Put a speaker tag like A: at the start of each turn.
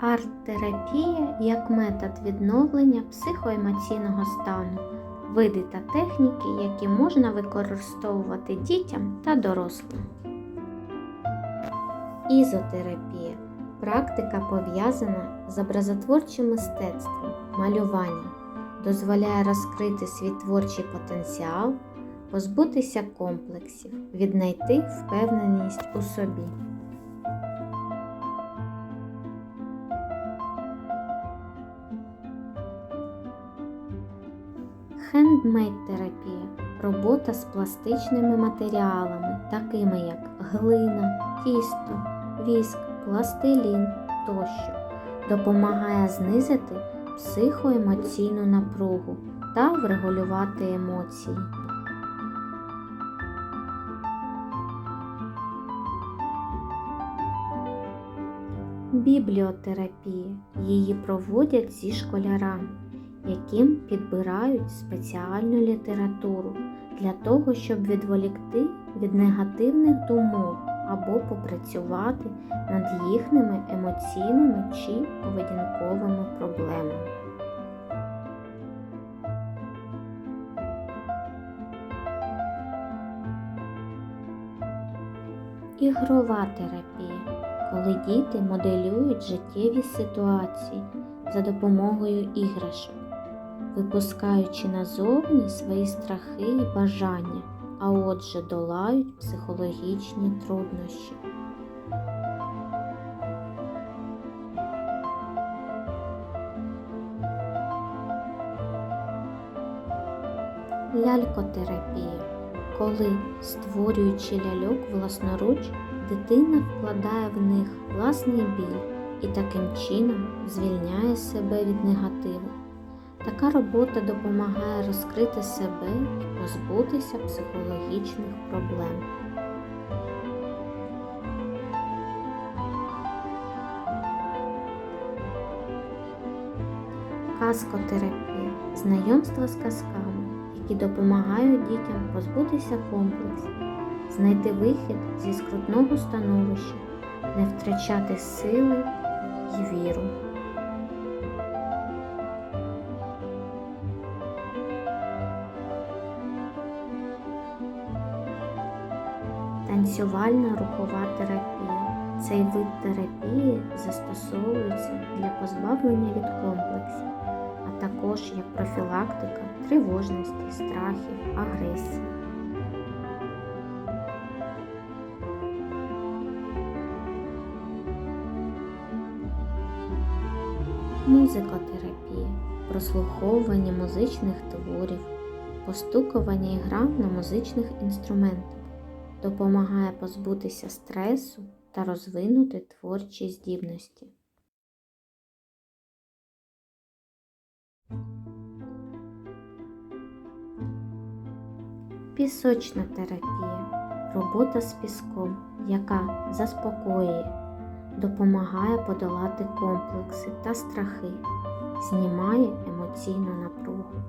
A: Арт-терапія як метод відновлення психоемоційного стану, види та техніки, які можна використовувати дітям та дорослим. Ізотерапія практика пов'язана з образотворчим мистецтвом, малюванням, дозволяє розкрити свій творчий потенціал, позбутися комплексів, віднайти впевненість у собі. Хендмейд-терапія робота з пластичними матеріалами, такими як глина, тісто, віск, пластилін тощо, допомагає знизити психоемоційну напругу та врегулювати емоції. Бібліотерапія. Її проводять зі школярами, яким підбирають спеціальну літературу для того, щоб відволікти від негативних думок або попрацювати над їхніми емоційними чи поведінковими проблемами. Ігрова терапія, коли діти моделюють життєві ситуації за допомогою іграшок, випускаючи назовні свої страхи і бажання, а отже долають психологічні труднощі. Лялькотерапія, коли, створюючи ляльок власноруч, дитина вкладає в них власний біль і таким чином звільняє себе від негативу. Така робота допомагає розкрити себе і позбутися психологічних проблем. Казкотерапія знайомство з казками, які допомагають дітям позбутися комплексів, знайти вихід зі скрутного становища, не втрачати сили й віру. Танцювальна рухова терапія. Цей вид терапії застосовується для позбавлення від комплексів, а також як профілактика тривожності, страхів, агресії. Музикотерапія, прослуховування музичних творів, постукування і гра на музичних інструментах допомагає позбутися стресу та розвинути творчі здібності. Пісочна терапія робота з піском, яка заспокоює, допомагає подолати комплекси та страхи, знімає емоційну напругу.